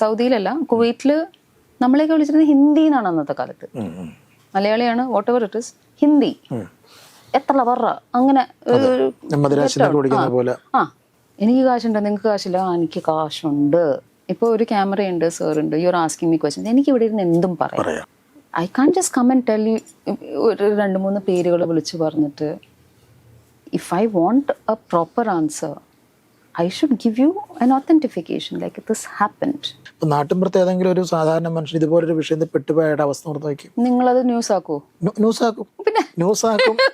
സൗദിയിലല്ല കുവൈറ്റിൽ നമ്മളെയൊക്കെ വിളിച്ചിരുന്നത് ഹിന്ദി എന്നാണ് അന്നത്തെ കാലത്ത്. മലയാളിയാണ് whatever it is Hindi എത്ര വറ അങ്ങനെ ആ എനിക്ക് കാശുണ്ട് നിങ്ങൾക്ക് കാശില്ല. ആ എനിക്ക് കാശുണ്ട്. ഇപ്പോൾ ഒരു ക്യാമറയുണ്ട് സാർ ഉണ്ട്. You are asking me question എനിക്ക് ഇവിടെ ഇരുന്ന് എന്തും പറയാം. I can just come and tell you ഒരു രണ്ട് മൂന്ന് പേരുകൾ വിളിച്ച് പറഞ്ഞിട്ട് if I want a proper answer I should give you an authentication like this happened ഇപ്പൊ നാട്ടിൻപുറത്ത് ഏതെങ്കിലും ഒരു സാധാരണ മനുഷ്യൻ ഇതുപോലൊരു വിഷയത്തിൽ പെട്ടുപോയുടെ അവസ്ഥ ഓർത്ത് നോക്കി. നിങ്ങളത് ന്യൂസ് ആക്കൂ ന്യൂസ് ആക്കും ന്യൂസ് ആക്കും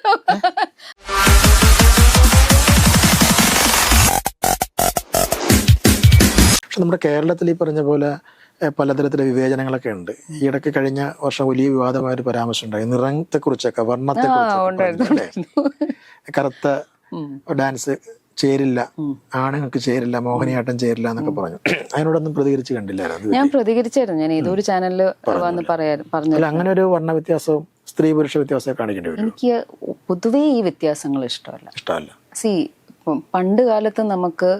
പക്ഷെ നമ്മുടെ കേരളത്തിൽ ഈ പറഞ്ഞ പോലെ പലതരത്തിലെ വിവേചനങ്ങളൊക്കെ ഉണ്ട്. ഈ ഇടയ്ക്ക് കഴിഞ്ഞ വർഷം വലിയ വിവാദമായ ഒരു പരാമർശം ഉണ്ടായി. നിറത്തെ കുറിച്ചൊക്കെ വർണത്തെ കറുത്ത ഡാൻസ് ചേരില്ല. ആണുങ്ങൾക്ക് ചേരില്ല മോഹിനിയാട്ടം ചേരില്ല എന്നൊക്കെ പറഞ്ഞു. അതിനോടൊന്നും പ്രതികരിച്ച് കണ്ടില്ലായിരുന്നു ഞാൻ പ്രതികരിച്ചായിരുന്നു. ഞാൻ ഏതൊരു ചാനലിൽ വന്ന് പറഞ്ഞു. അല്ല അങ്ങനെ ഒരു വർണ വ്യത്യാസവും സ്ത്രീ പുരുഷ വ്യത്യാസമൊക്കെ കാണിക്കേണ്ടി വരും. എനിക്ക് പൊതുവേ ഈ വ്യത്യാസങ്ങൾ ഇഷ്ടമല്ല. ഇഷ്ടമല്ല. സി പണ്ട് കാലത്ത് നമുക്ക്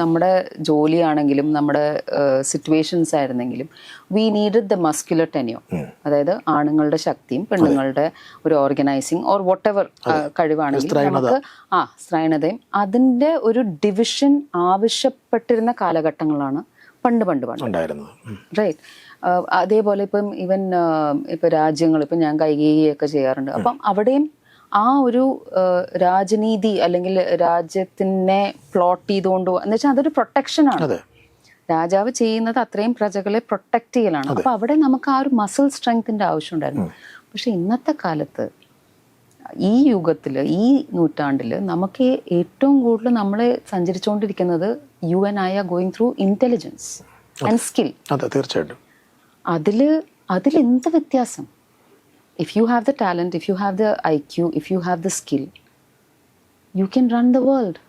നമ്മുടെ ജോലിയാണെങ്കിലും നമ്മുടെ situations ആയിരുന്നെങ്കിലും we needed the muscular tenure അതായത് ആണുങ്ങളുടെ ശക്തിയും പെണ്ണുങ്ങളുടെ ഒരു ഓർഗനൈസിങ് ഓർ വോട്ട് എവർ കഴിവാണെങ്കിലും നമുക്ക് ആ സ്ത്രൈണതയും അതിന്റെ ഒരു ഡിവിഷൻ ആവശ്യപ്പെട്ടിരുന്ന കാലഘട്ടങ്ങളാണ് പണ്ട് പണ്ട് പണ്ട്. റൈറ്റ് അതേപോലെ ഇപ്പം ഇവൻ ഇപ്പം രാജ്യങ്ങൾ ഇപ്പം ഞാൻ കൈകേയൊക്കെ ചെയ്യാറുണ്ട്. അപ്പം അവിടെയും ആ ഒരു രാജനീതി അല്ലെങ്കിൽ രാജ്യത്തിനെ പ്ലോട്ട് ചെയ്തുകൊണ്ട് എന്ന് വെച്ചാൽ അതൊരു പ്രൊട്ടക്ഷൻ ആണ്. രാജാവ് ചെയ്യുന്നത് അത്രയും പ്രജകളെ പ്രൊട്ടക്ട് ചെയ്യലാണ്. അപ്പൊ അവിടെ നമുക്ക് ആ ഒരു മസിൽ സ്ട്രെങ്ത്തിന്റെ ആവശ്യം ഉണ്ടായിരുന്നു പക്ഷെ ഇന്നത്തെ കാലത്ത് ഈ യുഗത്തിൽ ഈ നൂറ്റാണ്ടിൽ നമുക്ക് ഏറ്റവും കൂടുതൽ നമ്മൾ സഞ്ചരിച്ചുകൊണ്ടിരിക്കുന്നത് യു എൻ ആയ going through intelligence and skill അതെ തീർച്ചയായിട്ടും. അതിൽ എന്ത് വ്യത്യാസം? If you have the talent if you have the I Q if you have the skill you can run the world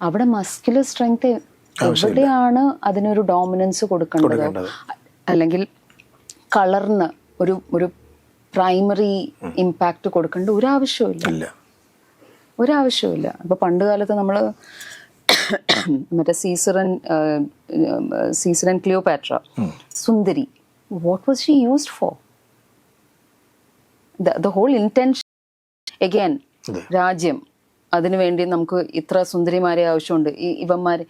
അവിടെ മസ്കുലർ സ്ട്രെങ്ത് എവിടെയാണ് അതിനൊരു ഡോമിനൻസ് കൊടുക്കേണ്ടത്. അല്ലെങ്കിൽ കളറിന് ഒരു ഒരു പ്രൈമറി ഇമ്പാക്റ്റ് കൊടുക്കേണ്ട ഒരു ആവശ്യമില്ല ഇല്ല. ഒരാവശ്യമില്ല ഇപ്പൊ പണ്ട് കാലത്ത് നമ്മൾ മറ്റേ Caesar and Caesar and Cleopatra Sundari what was she used for the whole intention again. രാജ്യം അതിനുവേണ്ടി നമുക്ക് ഇത്ര സുന്ദരിമാരെ ആവശ്യമുണ്ട് ഈ ഇവന്മാർ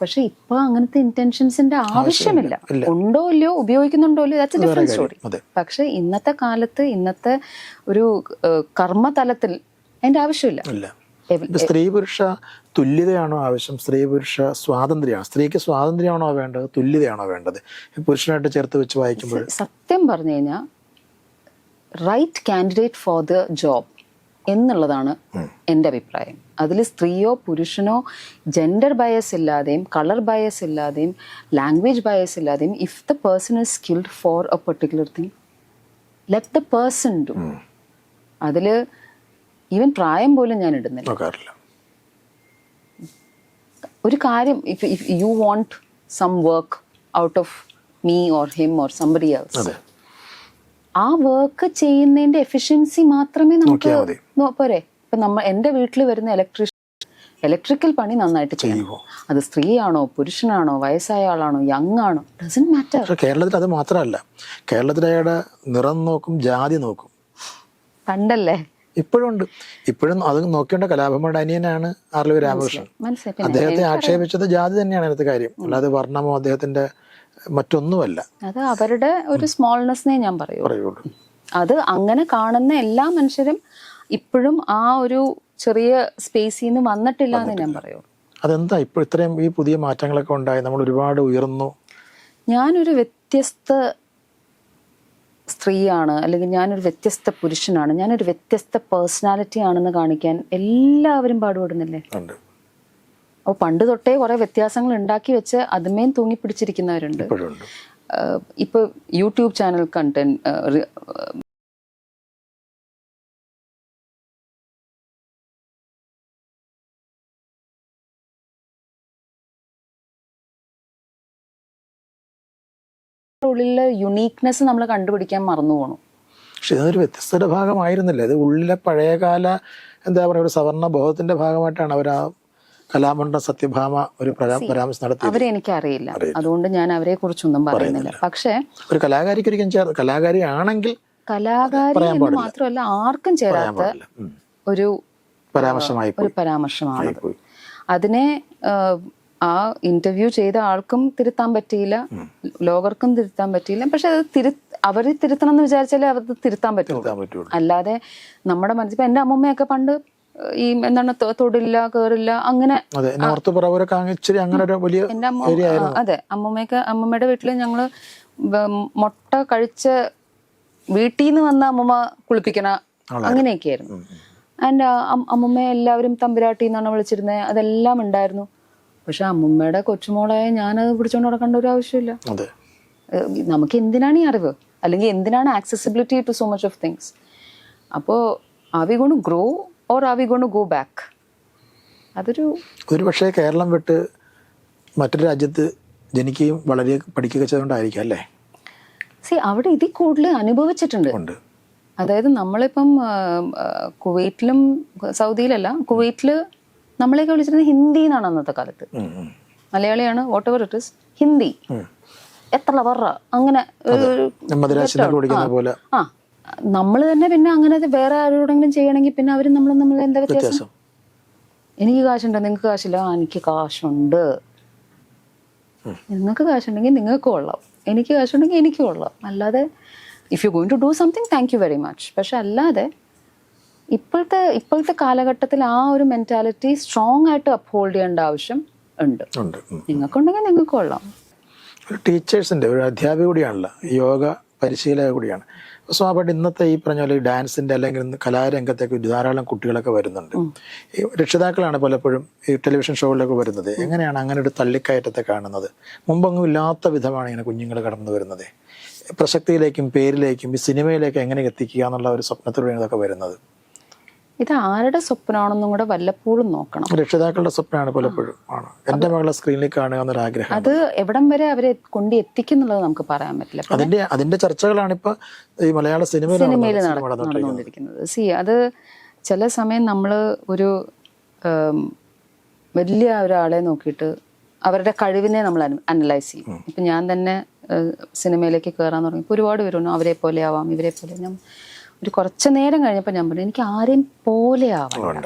പക്ഷെ ഇപ്പൊ അങ്ങനത്തെ ഇന്റൻഷൻസിന്റെ ആവശ്യമില്ല. ഉണ്ടോ ഇല്ലയോ ഉപയോഗിക്കുന്നുണ്ടോ ഇല്ലയോ ദാറ്റ്സ് ഡിഫറെന്റ്. സ്റ്റോറി. പക്ഷെ ഇന്നത്തെ കാലത്ത് ഇന്നത്തെ ഒരു കർമ്മ കർമ്മതലത്തിൽ അതിന്റെ ആവശ്യമില്ല സ്ത്രീ പുരുഷ തുല്യതയാണോ ആവശ്യം സ്ത്രീ പുരുഷ സ്വാതന്ത്ര്യമാണ് സ്ത്രീക്ക് സ്വാതന്ത്ര്യമാണോ വേണ്ടത് തുല്യതയാണോ വേണ്ടത് പുരുഷനായിട്ട് ചേർത്ത് വെച്ച് വായിക്കുമ്പോൾ സത്യം പറഞ്ഞു കഴിഞ്ഞാൽ right candidate for the job എന്നുള്ളതാണ് എന്റെ അഭിപ്രായം. അതിൽ സ്ത്രീയോ പുരുഷനോ ജെൻഡർ ബയസ് ഇല്ലാതെയും കളർ ബയസ് ഇല്ലാതെയും ലാംഗ്വേജ് ബയസ് ഇല്ലാതെയും if the person is skilled for a particular thing let the person do അതിൽ ഈവൻ പ്രായം പോലും ഞാൻ ഇടുന്നില്ല. ഒരു കാര്യം if if you want some work out of me or him or somebody else ആ വർക്ക് ചെയ്യുന്നതിന്റെ എഫിഷ്യൻസി മാത്രമേ നമുക്ക് പോരെ. ഇപ്പൊ നമ്മ എന്റെ വീട്ടിൽ വരുന്ന ഇലക്ട്രീഷ്യൻ ഇലക്ട്രിക്കൽ പണി നന്നായിട്ട് ചെയ്യുമോ? അത് സ്ത്രീയാണോ പുരുഷനാണോ വയസ്സായ ആളാണോ യങ് ആണോ ഡസൻ മാറ്റർ കേരളത്തിൽ അത് മാത്രമല്ല. കേരളത്തിൽ അയാളുടെ നിറം നോക്കും ജാതി നോക്കും. പണ്ടല്ലേ? ഇപ്പോഴും ഉണ്ട് ഇപ്പോഴും അത് നോക്കേണ്ട കലാഭമ്മയുടെ അനിയനാണ് ആർലവി രാമകൃഷ്ണൻ. അദ്ദേഹത്തെ ആക്ഷേപിച്ചത് ജാതി തന്നെയാണ് അതിനകത്ത് കാര്യം. അല്ലാതെ വർണമോ അദ്ദേഹത്തിന്റെ മറ്റൊന്നുമല്ല. അത് അവരുടെ ഒരു സ്മോൾനെസ്നെ ഞാൻ പറയൂ പറയുള്ളൂ. അത് അങ്ങനെ കാണുന്ന എല്ലാ മനുഷ്യരും ഇപ്പോഴും ആ ഒരു ചെറിയ സ്പേസിൽ നിന്ന് വന്നിട്ടില്ല എന്ന് ഞാൻ പറയൂ അതെന്താ ഇപ്പോൾ ഇത്രയും ഈ പുതിയ മാറ്റങ്ങളൊക്കെ ഉണ്ടായി? നമ്മൾ ഒരുപാട് ഉയർന്നു. ഞാനൊരു വ്യത്യസ്ത സ്ത്രീയാണ് അല്ലെങ്കിൽ ഞാനൊരു വ്യത്യസ്ത പുരുഷനാണ് ഞാനൊരു വ്യത്യസ്ത പേഴ്സണാലിറ്റി ആണെന്ന് കാണിക്കാൻ എല്ലാവരും പാടുപെടുന്നില്ലേ? അപ്പോൾ പണ്ട് തൊട്ടേ കുറെ വ്യത്യാസങ്ങൾ ഉണ്ടാക്കി വെച്ച് അതുമേൽ തൂങ്ങി പിടിച്ചിരിക്കുന്നവരുണ്ട്. ഇപ്പൊ യൂട്യൂബ് ചാനൽ കണ്ടന്റ് ഉള്ളിലെ യുണീക്നെസ് നമ്മൾ കണ്ടുപിടിക്കാൻ മറന്നു പോണു. പക്ഷെ ഇതൊരു വ്യത്യസ്തയുടെ ഭാഗമായിരുന്നില്ല. ഇത് ഉള്ളിലെ പഴയകാല എന്താ പറയുക ഒരു സവർണ ബോധത്തിന്റെ ഭാഗമായിട്ടാണ് അവർ ആ കലാമണ്ഡലം സത്യഭാമ ഒരു പരാ- പരാമർശം നടത്തി അവരെ എനിക്ക് അറിയില്ല. അതുകൊണ്ട് ഞാൻ അവരെ കുറിച്ചൊന്നും പറയുന്നില്ല. പക്ഷേ ഒരു കലാകാരിക്ക് ഒരിക്കലും കലാകാരി ആണെങ്കിൽ കലാകാരി എന്ന് മാത്രമല്ല ആർക്കും ചേരാത്ത ഒരു പരാമർശമായി ഒരു പരാമർശമാണ്. അതിനെ ആ, ഇന്റർവ്യൂ ചെയ്ത ആൾക്കും തിരുത്താൻ പറ്റിയില്ല. ലോകർക്കും തിരുത്താൻ പറ്റിയില്ല. പക്ഷെ അത് തിരു അവർ തിരുത്തണം എന്ന് വിചാരിച്ചാലേ അവർക്ക് തിരുത്താൻ പറ്റുള്ളൂ. അല്ലാതെ നമ്മുടെ മനസ്സിൽ ഇപ്പൊ എന്റെ അമ്മമ്മയൊക്കെ പണ്ട് ഈ എന്താണ് തൊടില്ല കേറില്ല അങ്ങനെ അതെ അമ്മമ്മയ്ക്ക് എന്റെ അമ്മ അതെ അമ്മമ്മയുടെ വീട്ടിൽ ഞങ്ങൾ മുട്ട കഴിച്ച വീട്ടിൽ നിന്ന് വന്ന അമ്മമ്മ കുളിപ്പിക്കണ അങ്ങനെയൊക്കെയായിരുന്നു. ആൻഡ് അമ്മമ്മയെ എല്ലാവരും തമ്പുരാട്ടി എന്നാണ് വിളിച്ചിരുന്നത് അതെല്ലാം ഉണ്ടായിരുന്നു. പക്ഷെ അമ്മമ്മയുടെ കൊച്ചുമോളായ ഞാനത് പിടിച്ചോണ്ട് നടക്കേണ്ട ഒരു ആവശ്യമില്ല. നമുക്ക് എന്തിനാണ് ഈ അറിവ്? അല്ലെങ്കിൽ എന്തിനാണ് accessibility to so much of things അപ്പോൾ are we gonna grow or are we gonna go back അതൊരു ഒരു പക്ഷേ കേരളം വിട്ട് മറ്റൊരു രാജ്യത്ത് ജനിക്കുകയും വളരെ പഠിക്കുക ചെയ്തുകൊണ്ടായിരിക്കും അല്ലേ? സി അവിടെ ഇതിൽ കൂടുതൽ അനുഭവിച്ചിട്ടുണ്ട്. അതായത് നമ്മളിപ്പം കുവൈറ്റിലും സൗദിയിലല്ല കുവൈറ്റിൽ നമ്മളെയൊക്കെ വിളിച്ചിരുന്നത് ഹിന്ദി എന്നാണ് അന്നത്തെ കാലത്ത്. മലയാളിയാണ് whatever it is Hindi എത്ര പറ അങ്ങനെ ഒരു ആ. നമ്മൾ തന്നെ പിന്നെ അങ്ങനെ വേറെ ആരോടെങ്കിലും ചെയ്യണമെങ്കിൽ പിന്നെ അവരും നമ്മൾ നമ്മൾ എന്താ വ്യത്യാസം? എനിക്ക് കാശുണ്ടോ നിങ്ങൾക്ക് കാശില്ല. എനിക്ക് കാശുണ്ട്. നിങ്ങൾക്ക് കാശുണ്ടെങ്കിൽ നിങ്ങൾക്ക് കൊള്ളാം. എനിക്ക് കാശുണ്ടെങ്കിൽ എനിക്ക് കൊള്ളാം. അല്ലാതെ if you going to do something thank you very much പക്ഷെ അല്ലാതെ ഇപ്പോഴത്തെ ഇപ്പോഴത്തെ കാലഘട്ടത്തിൽ ആ ഒരു മെന്റാലിറ്റി സ്ട്രോങ് ആയിട്ട് അപ്ഹോൾഡ് ചെയ്യേണ്ട ആവശ്യം ഉണ്ട്. നിങ്ങൾക്കുണ്ടെങ്കിൽ നിങ്ങൾക്ക് കൊള്ളാം. ഒരു ടീച്ചേഴ്സിന്റെ ഒരു അധ്യാപിക കൂടിയാണല്ലോ. യോഗ പരിശീലക കൂടിയാണ്. സ്വാഭാവികമായിട്ട് ഇന്നത്തെ ഈ പറഞ്ഞ പോലെ ഈ ഡാൻസിന്റെ അല്ലെങ്കിൽ കലാരംഗത്തേക്ക് ധാരാളം കുട്ടികളൊക്കെ വരുന്നുണ്ട്. ഈ രക്ഷിതാക്കളാണ് പലപ്പോഴും ഈ ടെലിവിഷൻ ഷോകളിലൊക്കെ വരുന്നത്. എങ്ങനെയാണ് അങ്ങനെ ഒരു തള്ളിക്കയറ്റത്തെ കാണുന്നത്? മുമ്പൊന്നും ഇല്ലാത്ത വിധമാണ് ഇങ്ങനെ കുഞ്ഞുങ്ങൾ കടന്നു വരുന്നത്. പ്രസക്തിയിലേക്കും പേരിലേക്കും ഈ സിനിമയിലേക്കും എങ്ങനെ എത്തിക്കുക എന്നുള്ള ഒരു സ്വപ്നത്തിലൂടെയാണ് ഇതൊക്കെ വരുന്നത്. ഇത് ആരുടെ സ്വപ്നമാണെന്നും കൂടെ വല്ലപ്പോഴും നോക്കണം. രക്ഷിതാക്കളുടെ സ്വപ്നമാണ് പലപ്പോഴും ആണ്. എന്റെ മകളെ സ്ക്രീനിൽ കാണുക എന്നൊരു ആഗ്രഹം അത് എവിടം വരെ അവരെ കൊണ്ട് എത്തിക്കുന്നുള്ളത് നമുക്ക് പറയാൻ പറ്റില്ല. അതിന്റെ അതിന്റെ ചർച്ചകളാണ് ഇപ്പൊ ഈ മലയാള സിനിമയിൽ സിനിമയിൽ നടന്നുകൊണ്ടിരിക്കുന്നത്. സി അത് ചില സമയം നമ്മൾ ഒരു വലിയ ഒരാളെ നോക്കിയിട്ട് അവരുടെ കഴിവിനെ നമ്മൾ അനലൈസ് ചെയ്യും. ഇപ്പം ഞാൻ തന്നെ സിനിമയിലേക്ക് കയറാൻ തുടങ്ങി ഇപ്പോൾ ഒരുപാട് പേരുണ്ട് അവരെ പോലെ ആവാം ഇവരെ പോലെ ഞാൻ ഒരു കുറച്ച് നേരം കഴിഞ്ഞപ്പോൾ ഞാൻ പറഞ്ഞു എനിക്ക് ആരെയും പോലെ ആവാം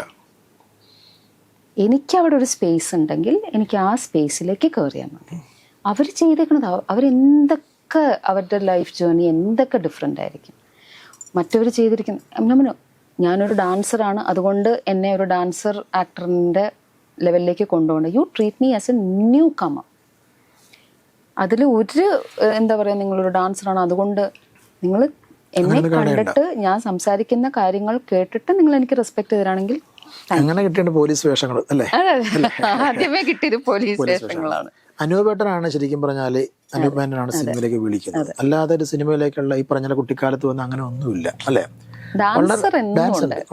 എനിക്ക് അവിടെ ഒരു സ്പേസ് ഉണ്ടെങ്കിൽ എനിക്ക് ആ സ്പേസിലേക്ക് കയറിയാൽ മതി. അവർ ചെയ്തേക്കണത് അവ- അവരെന്തൊക്കെ അവരുടെ ലൈഫ് ജേർണി എന്തൊക്കെ ഡിഫറെന്റ് ആയിരിക്കും. മറ്റവർ ചെയ്തിരിക്കുന്ന ഞാനൊരു ഡാൻസറാണ് അതുകൊണ്ട് എന്നെ ഒരു ഡാൻസർ ആക്ടറിന്റെ ലെവലിലേക്ക് കൊണ്ടുപോകണം you treat me as a newcomer അതിൽ ഒരു എന്താ പറയുക നിങ്ങളൊരു ഡാൻസറാണ് അതുകൊണ്ട് നിങ്ങൾ എന്നെ കണ്ടിട്ട് ഞാൻ സംസാരിക്കുന്ന കാര്യങ്ങൾ കേട്ടിട്ട് നിങ്ങൾ എനിക്ക് റെസ്പെക്ട് തരാണെങ്കിൽ അങ്ങനെ കിട്ടിയ പോലീസ് വേഷങ്ങൾ അല്ലേ. ആദ്യമേ കിട്ടിയത് പോലീസ് വേഷങ്ങളാണ്. അനൂപേട്ടനാണ് ശരിക്കും പറഞ്ഞാൽ അനൂപേട്ടനാണ് സിനിമയിലേക്ക് വിളിക്കുന്നത്. അല്ലാതെ ഒരു സിനിമയിലേക്കുള്ള ഈ പറഞ്ഞ കുട്ടിക്കാലത്ത് വന്ന് അങ്ങനെ ഒന്നുമില്ല അല്ലേ?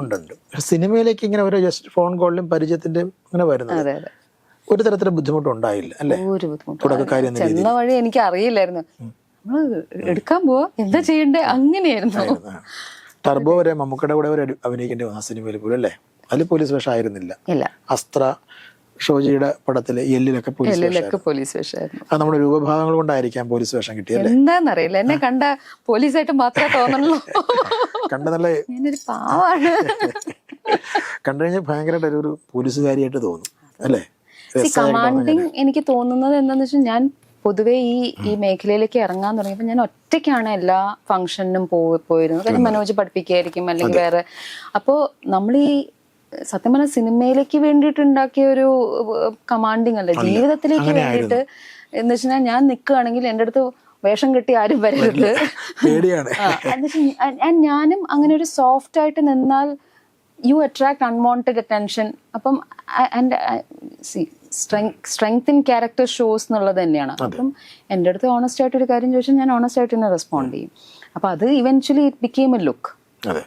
ഉണ്ട് സിനിമയിലേക്ക് ഇങ്ങനെ ഒരു ജസ്റ്റ് ഫോൺ കോളിലും പരിചയത്തിന്റെ അങ്ങനെ വരുന്നത് ഒരു തരത്തിലും ബുദ്ധിമുട്ടുണ്ടായില്ല അല്ലേ? ഒരു ബുദ്ധിമുട്ട് ചെന്ന വഴി എനിക്ക് അറിയില്ലായിരുന്നു എടുക്കാൻ പോവാ. എന്താ ചെയ്യണ്ടേ? അങ്ങനെയായിരുന്നു. ടർബോ വരെ മമ്മൂക്കയുടെ കൂടെ വരെ അഭിനയിക്കേണ്ടി വന്ന സിനിമയിൽ പോലും അല്ലേ? അതിൽ പോലീസ് വേഷം ആയിരുന്നില്ല. അസ്ത്ര ഷോജിയുടെ പടത്തിൽ എല്ലിലൊക്കെ പോലീസ് വേഷമായിരുന്നു. അത് നമ്മുടെ രൂപഭാവങ്ങൾ കൊണ്ടായിരിക്കാം പോലീസ് വേഷം കിട്ടിയത് എന്താന്നറിയില്ല. എന്നെ കണ്ട പോലീസ് ആയിട്ട് മാത്രമേ തോന്നണല്ലോ കണ്ട നല്ല പാവാണ്. കണ്ടു കഴിഞ്ഞാൽ ഭയങ്കരമായിട്ട് ഒരു പോലീസുകാരിയായിട്ട് തോന്നും അല്ലേ? കമാൻഡിങ് എനിക്ക് തോന്നുന്നത് എന്താന്ന് വെച്ചാൽ ഞാൻ പൊതുവേ ഈ ഈ മേഖലയിലേക്ക് ഇറങ്ങാൻ തുടങ്ങിയപ്പോൾ ഞാൻ ഒറ്റയ്ക്കാണ് എല്ലാ ഫംഗ്ഷനും പോയി പോയിരുന്നത്. കാര്യം മനോജ് പഠിപ്പിക്കുകയായിരിക്കും അല്ലെങ്കിൽ വേറെ. അപ്പോൾ നമ്മൾ ഈ സത്യം പറഞ്ഞ സിനിമയിലേക്ക് വേണ്ടിയിട്ട് ഉണ്ടാക്കിയ ഒരു കമാൻഡിങ് അല്ല? ജീവിതത്തിലേക്ക് വേണ്ടിയിട്ട് എന്ന് വെച്ചാൽ ഞാൻ നിൽക്കുകയാണെങ്കിൽ എന്റെ അടുത്ത് വേഷം കെട്ടി ആരും വരരുത്. ഞാനും അങ്ങനെ ഒരു സോഫ്റ്റ് ആയിട്ട് നിന്നാൽ യു അട്രാക്ട് അൺവാണ്ടഡ് അറ്റൻഷൻ അപ്പം and strength in character shows എന്നുള്ളത് തന്നെയാണ്. അപ്പം എന്റെ അടുത്ത് ഓണസ്റ്റ് ആയിട്ട് ഒരു കാര്യം ചോദിച്ചാൽ ഞാൻ ഓണസ്റ്റ് ആയിട്ട് തന്നെ റെസ്പോണ്ട് ചെയ്യും. അപ്പം അത് eventually it became a look അതെ.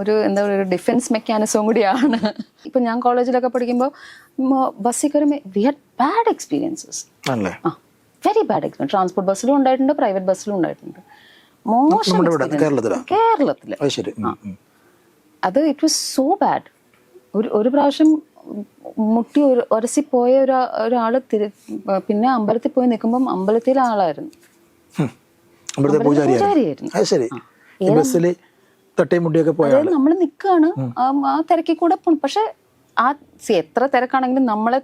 ഒരു എന്താ പറയുക ഒരു ഡിഫൻസ് മെക്കാനിസവും കൂടിയാണ്. ഇപ്പം ഞാൻ കോളേജിലൊക്കെ പഠിക്കുമ്പോൾ ബസ്സിൽ കയറുമ്പോൾ we had bad experiences a very bad experience transport ബസ്സിലും ഉണ്ടായിട്ടുണ്ട് പ്രൈവറ്റ് ബസ്സിലും ഉണ്ടായിട്ടുണ്ട്. മോശം കേരളത്തിൽ. അത് ഇറ്റ് വാസ് സോ ബാഡ് ഒരു ഒരു പ്രാവശ്യം മുട്ടി ഒരു ഒരസി പോയ ഒരു ഒരാൾ തിരി പിന്നെ അമ്പലത്തിൽ പോയി നിൽക്കുമ്പം അമ്പലത്തിലെ ആളായിരുന്നു. നമ്മൾ നിക്കാണ് പൂജാരിയായിരുന്നു. പൂജാരിയായിരുന്നു ശരി. ഈ ബസ്സിൽ തട്ടിയും മുട്ടിയൊക്കെ പോയ അതായത് നമ്മൾ നിൽക്കുകയാണ് ആ തിരക്കിൽ കൂടെ പോണം. പക്ഷെ ആ എത്ര തിരക്കാണെങ്കിലും നമ്മളെ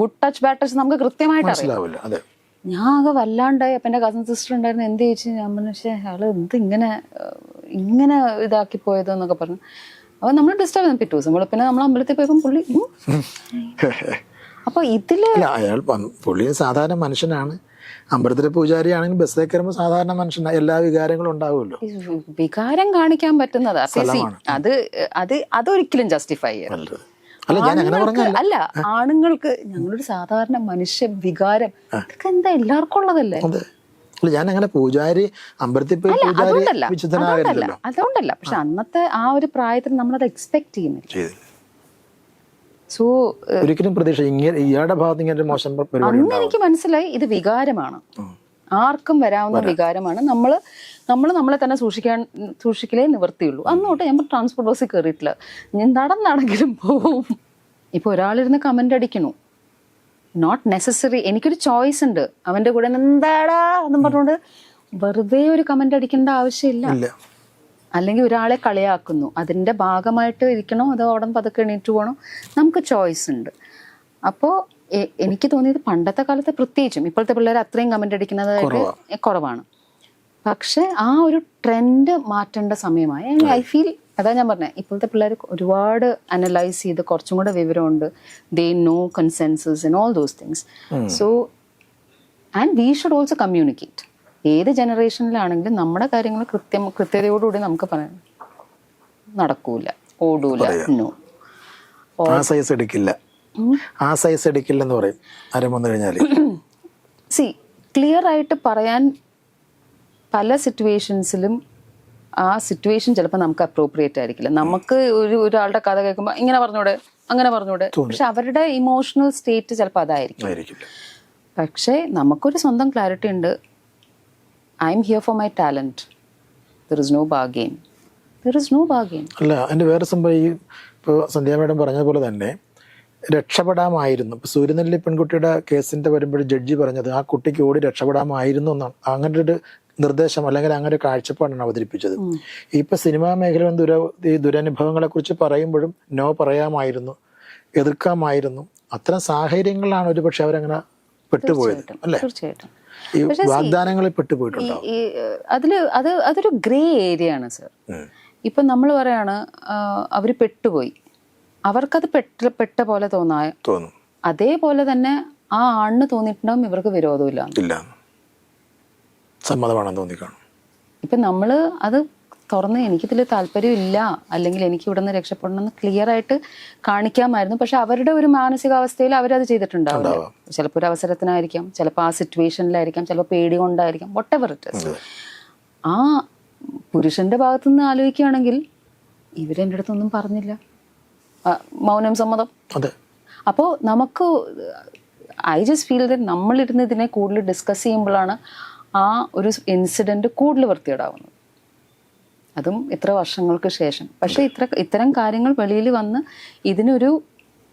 ഗുഡ് ടച്ച് ബാഡ് ടച്ച് നമുക്ക് കൃത്യമായിട്ട് അറിയാം. ഞാൻ ആകെ വല്ലാണ്ടായി. അപ്പം എന്റെ കസിൻ സിസ്റ്റർ ഉണ്ടായിരുന്നു. എന്ത് ചോദിച്ചു ഞാൻ പറഞ്ഞു പക്ഷേ ആൾ എന്ത് ഇങ്ങനെ ഇങ്ങനെ ഇതാക്കി പോയതെന്നൊക്കെ പറഞ്ഞു. അപ്പോൾ നമ്മൾ ഡിസ്റ്റർബ് ചെയ്തു പിറ്റേ ദിവസം പിന്നെ നമ്മൾ അമ്പലത്തിൽ പോയപ്പോൾ പുള്ളി അപ്പൊ അപ്പോൾ ഇതിൽ അയാൾ പുള്ളി സാധാരണ മനുഷ്യനാണ്. അമ്പലത്തിലെ പൂജാരിയാണെങ്കിൽ ബസ്സിൽ കയറുമ്പോൾ സാധാരണ മനുഷ്യൻ എല്ലാ വികാരങ്ങളും ഉണ്ടാവുമല്ലോ. വികാരം കാണിക്കാൻ പറ്റുന്നത്. അത് അത് അതൊരിക്കലും ജസ്റ്റിഫൈ ചെയ്യാം അല്ല ആണുങ്ങൾക്ക് ഞങ്ങളൊരു സാധാരണ മനുഷ്യ വികാരം. ഇതൊക്കെ എന്താ എല്ലാവർക്കും ഉള്ളതല്ലേ? അല്ല ഞാൻ അങ്ങനെ പൂജാരി അമ്പലത്തിൽ പോയി പൂജാരി അതുകൊണ്ടല്ല. അതുകൊണ്ടല്ല. വിശുദ്ധനാകരുതല്ലോ അതുകൊണ്ടല്ല. പക്ഷെ അന്നത്തെ ആ ഒരു പ്രായത്തിൽ നമ്മൾ അത് എക്സ്പെക്ട് ചെയ്യുന്നില്ല സോ ഒരിക്കലും പ്രതീക്ഷ. ഇങ്ങനെ ഇയാളുടെ ഭാഗത്ത് ഇങ്ങനെ മോശം അന്ന് എനിക്ക് മനസ്സിലായി ഇത് വികാരമാണ്. ആർക്കും വരാവുന്ന വികാരമാണ്. നമ്മൾ നമ്മൾ നമ്മളെ തന്നെ സൂക്ഷിക്കാൻ സൂക്ഷിക്കലേ നിവർത്തിയുള്ളൂ. അന്ന് തൊട്ട് ഞാൻ ട്രാൻസ്പോർട്ട് ബസ്സിൽ കയറിയിട്ടില്ല ഞാൻ നടന്നാണെങ്കിലും പോവും. ഇപ്പൊ ഒരാളിരുന്ന് കമന്റ് അടിക്കണു നോട്ട് നെസസറി എനിക്കൊരു ചോയ്സ് ഉണ്ട്. അവന്റെ കൂടെ എന്താടാ എന്ന് പറഞ്ഞുകൊണ്ട് വെറുതെ ഒരു കമന്റ് അടിക്കേണ്ട ആവശ്യമില്ല. അല്ലെങ്കിൽ ഒരാളെ കളിയാക്കുന്നു. അതിന്റെ ഭാഗമായിട്ട് ഇരിക്കണോ? അതോ അവിടെ പതുക്കെ എണീറ്റ് പോകണോ? നമുക്ക് ചോയ്സ് ഉണ്ട്. അപ്പോ എനിക്ക് തോന്നിയത് പണ്ടത്തെ കാലത്ത് പ്രത്യേകിച്ചും ഇപ്പോഴത്തെ പിള്ളേർ അത്രയും കമന്റ് അടിക്കുന്നത് കുറവാണ്. പക്ഷെ ആ ഒരു ട്രെൻഡ് മാറ്റേണ്ട സമയമായി. ഐ ഫീൽ അതാ ഞാൻ പറഞ്ഞത് ഇപ്പോഴത്തെ പിള്ളേർ ഒരുപാട് അനലൈസ് ചെയ്ത് കുറച്ചും കൂടെ വിവരമുണ്ട്. They know consensus and all those things so and we should also communicate ഏത് ജനറേഷനിലാണെങ്കിലും നമ്മുടെ കാര്യങ്ങൾ കൃത്യം കൃത്യതയോടുകൂടി നമുക്ക് പറയാം. നടക്കൂല ഓടൂല നോ ആ സൈസ് എടുക്കില്ല. ആ സൈസ് എടുക്കില്ല എന്ന് പറയും. ആരും വന്നു കഴിഞ്ഞാൽ സി ക്ലിയർ ആയിട്ട് പറയാൻ പല സിറ്റുവേഷൻസിലും ആ സിറ്റുവേഷൻ ചിലപ്പോൾ നമുക്ക് അപ്രോപ്രിയേറ്റ് ആയിരിക്കില്ല. നമുക്ക് ഒരു ഒരാളുടെ കഥ കേൾക്കുമ്പോൾ ഇങ്ങനെ പറഞ്ഞൂടെ അങ്ങനെ പറഞ്ഞൂടെ. പക്ഷെ അവരുടെ ഇമോഷണൽ സ്റ്റേറ്റ് ചിലപ്പോൾ അതായിരിക്കും. പക്ഷേ നമുക്കൊരു സ്വന്തം ക്ലാരിറ്റി ഉണ്ട്. I'm here for my talent there is no bargain there is no bargain അല്ല അതിന്റെ വേറെ സംഭവം ഈ ഇപ്പോൾ സന്ധ്യ മേഡം പറഞ്ഞ പോലെ തന്നെ രക്ഷപ്പെടാമായിരുന്നു. ഇപ്പോൾ സൂര്യനെല്ലി പെൺകുട്ടിയുടെ കേസിന്റെ വരുമ്പോൾ ജഡ്ജി പറഞ്ഞത് ആ കുട്ടിക്ക് ഓടി രക്ഷപ്പെടാമായിരുന്നു എന്നാണ്. അങ്ങനെ ഒരു നിർദ്ദേശം അല്ലെങ്കിൽ അങ്ങനെ ഒരു കാഴ്ചപ്പാടാണ് അവതരിപ്പിച്ചത്. ഇപ്പൊ സിനിമാ മേഖല ദുര ഈ ദുരനുഭവങ്ങളെ കുറിച്ച് പറയുമ്പോഴും നോ പറയാമായിരുന്നു എതിർക്കാമായിരുന്നു. അത്തരം സാഹചര്യങ്ങളിലാണ് ഒരു പക്ഷെ അവരങ്ങനെ പെട്ടുപോയത് അല്ലേ? തീർച്ചയായിട്ടും. ഈ വാഗ്ദാനങ്ങളിൽ പെട്ടുപോയിട്ടുണ്ട്? അതിൽ അത് അതൊരു ഗ്രേ ഏരിയ ആണ് സർ ഇപ്പൊ നമ്മൾ പറയാണ് അവർ പെട്ടുപോയി. അവർക്കത് പെട്ട പെട്ട പോലെ തോന്നാ തോന്നും. അതേപോലെ തന്നെ ആ ആണിന് തോന്നിയിട്ടുണ്ടാവും ഇവർക്ക് വിരോധമില്ല ഇല്ല. സമ്മതമാണെന്ന് തോന്നിക്കാണും. ഇപ്പം നമ്മൾ അത് തുറന്ന് എനിക്കിതിൽ താല്പര്യമില്ല അല്ലെങ്കിൽ എനിക്ക് ഇവിടെ നിന്ന് രക്ഷപ്പെടണം എന്ന് ക്ലിയർ ആയിട്ട് കാണിക്കാമായിരുന്നു. പക്ഷെ അവരുടെ ഒരു മാനസികാവസ്ഥയിൽ അവരത് ചെയ്തിട്ടുണ്ടാവും ചിലപ്പോൾ ഒരു അവസരത്തിനായിരിക്കാം ചിലപ്പോൾ ആ സിറ്റുവേഷനിലായിരിക്കാം ചിലപ്പോൾ പേടി കൊണ്ടായിരിക്കാം വട്ട് എവർ ഇറ്റ് ആ പുരുഷന്റെ ഭാഗത്തു നിന്ന് ആലോചിക്കുകയാണെങ്കിൽ ഇവരെന്റെ അടുത്തൊന്നും പറഞ്ഞില്ല. മൗനം സമ്മതം. അപ്പോൾ നമുക്ക് ഐ ജസ്റ്റ് ഫീൽ ദറ്റ് നമ്മളിരുന്ന് ഇതിനെ കൂടുതൽ ഡിസ്കസ് ചെയ്യുമ്പോഴാണ് ആ ഒരു ഇൻസിഡന്റ് കൂടുതൽ വൃത്തിയേടാവുന്നത് അതും ഇത്ര വർഷങ്ങൾക്ക് ശേഷം. പക്ഷേ ഇത്ര ഇത്തരം കാര്യങ്ങൾ വെളിയിൽ വന്ന് ഇതിനൊരു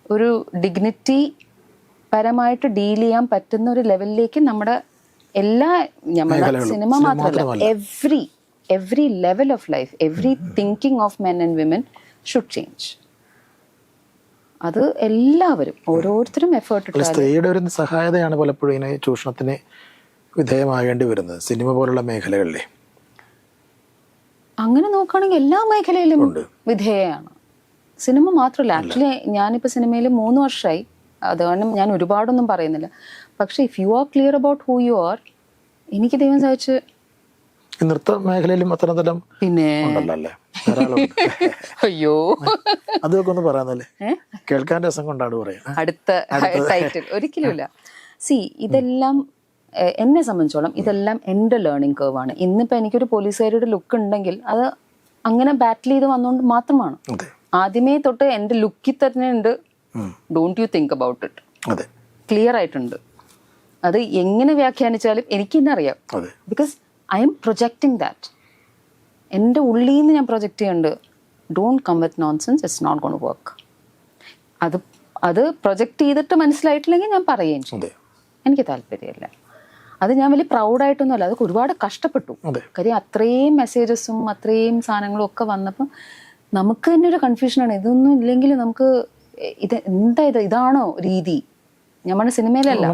ഒരു ഡിഗ്നിറ്റി പരമായിട്ട് ഡീൽ ചെയ്യാൻ പറ്റുന്ന ഒരു ലെവലിലേക്ക് നമ്മുടെ എല്ലാ നമ്മുടെ സിനിമ മാത്രമല്ല. Every every level of life every thinking of men and women should change അത് എല്ലാവരും ഓരോരുത്തരും എഫേർട്ട് സ്ത്രീയുടെ ഒരു സഹായതയാണ് പലപ്പോഴും ഇങ്ങനെ ചൂഷണത്തിന് വിധേയമാകേണ്ടി വരുന്നത് സിനിമ പോലുള്ള മേഖലകളിലെ? അങ്ങനെ നോക്കുകയാണെങ്കിൽ എല്ലാ മേഖലയിലും വിധേയമാണ് സിനിമ മാത്രമല്ല ആക്ച്വലി ഞാനിപ്പോൾ സിനിമയിൽ മൂന്ന് വർഷമായി. അതുകൊണ്ട് ഞാൻ ഒരുപാടൊന്നും പറയുന്നില്ല. പക്ഷെ if you are clear about who you are എനിക്ക് ദൈവം സഹായിച്ച് നൃത്ത മേഖലയിലും അത്തരം തരം പിന്നെ. അയ്യോ. അതൊക്കെ ഒന്ന് പറയാന്നല്ലേ കേൾക്കാൻ രസം കൊണ്ടാണ് പറയാം അടുത്ത ടൈറ്റിൽ ഒരിക്കലുമില്ല സി ഇതെല്ലാം എന്നെ സംബന്ധിച്ചോളം ഇതെല്ലാം എന്റെ ലേണിംഗ് കേർവ് ആണ്. ഇന്നിപ്പോൾ എനിക്കൊരു പോലീസുകാരിയുടെ ലുക്ക് ഉണ്ടെങ്കിൽ അത് അങ്ങനെ ബാറ്റിൽ ചെയ്ത് വന്നുകൊണ്ട് മാത്രമാണ്. ആദ്യമേ തൊട്ട് എന്റെ ലുക്കിൽ തന്നെ ഉണ്ട്. Don't you think about it clear ആയിട്ടുണ്ട്. അത് എങ്ങനെ വ്യാഖ്യാനിച്ചാലും എനിക്ക് തന്നെ അറിയാം. Because I'm projecting that എന്റെ ഉള്ളിൽ നിന്ന് ഞാൻ പ്രൊജക്റ്റ് ചെയ്യുന്നുണ്ട് don't come with nonsense it's not gonna work അത് അത് പ്രൊജക്റ്റ് ചെയ്തിട്ട് മനസ്സിലായിട്ടില്ലെങ്കിൽ ഞാൻ പറയുകയും ചെയ്യും. എനിക്ക് താല്പര്യമില്ല. അത് ഞാൻ വലിയ പ്രൗഡായിട്ടൊന്നുമല്ല അതൊക്കെ ഒരുപാട് കഷ്ടപ്പെട്ടു. കാര്യം അത്രയും മെസ്സേജസും അത്രയും സാധനങ്ങളും ഒക്കെ വന്നപ്പോൾ നമുക്ക് തന്നെ ഒരു കൺഫ്യൂഷനാണ് ഇതൊന്നും ഇല്ലെങ്കിൽ നമുക്ക് ഇത് എന്താ ഇത്? ഇതാണോ രീതി? നമ്മുടെ സിനിമയിലല്ല.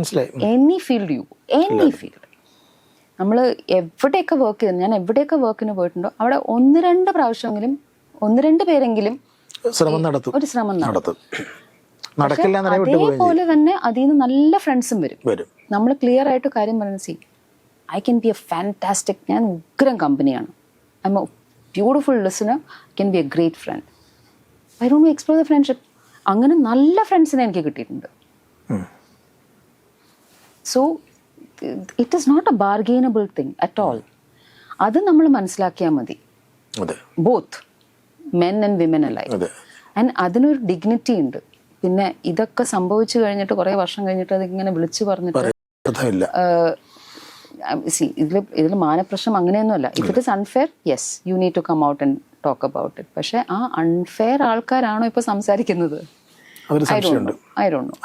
Any field you. Any field നമ്മൾ എവിടെയൊക്കെ വർക്ക് ചെയ്തു ഞാൻ എവിടെയൊക്കെ വർക്കിന് പോയിട്ടുണ്ടോ അവിടെ ഒന്ന് രണ്ട് പ്രാവശ്യമെങ്കിലും ഒന്ന് രണ്ട് പേരെങ്കിലും ശ്രമം നടത്തും. ഒരു ശ്രമം നടത്തും. അതേപോലെ തന്നെ അതിൽ നിന്ന് നല്ല ഫ്രണ്ട്സും വരും. വരും. നമ്മൾ ക്ലിയർ ആയിട്ട് കാര്യം പറയുന്നത് see I can be a fantastic ഞാൻ ഉഗ്രം കമ്പനിയാണ് I'm a beautiful listener can be a great friend I don't explore the friendship അങ്ങനെ നല്ല ഫ്രണ്ട്സിനെ എനിക്ക് കിട്ടിയിട്ടുണ്ട്. So it is not a bargainable thing at all അത് നമ്മൾ മനസ്സിലാക്കിയാൽ മതി. ബോത്ത് മെൻ ആൻഡ് വിമൻ അല്ലായി ആൻഡ് അതിനൊരു ഡിഗ്നിറ്റി ഉണ്ട്. പിന്നെ ഇതൊക്കെ സംഭവിച്ചു കഴിഞ്ഞിട്ട് കുറേ വർഷം കഴിഞ്ഞിട്ട് അതിങ്ങനെ വിളിച്ചു പറഞ്ഞിട്ട് അർത്ഥമില്ല. സി ഇതിൽ ഇതിൽ മാനപ്രശ്നം അങ്ങനെയൊന്നുമല്ല. If it is unfair yes you need to come out and talk about it പക്ഷെ ആ അൺഫെയർ ആൾക്കാരാണോ ഇപ്പൊ സംസാരിക്കുന്നത്?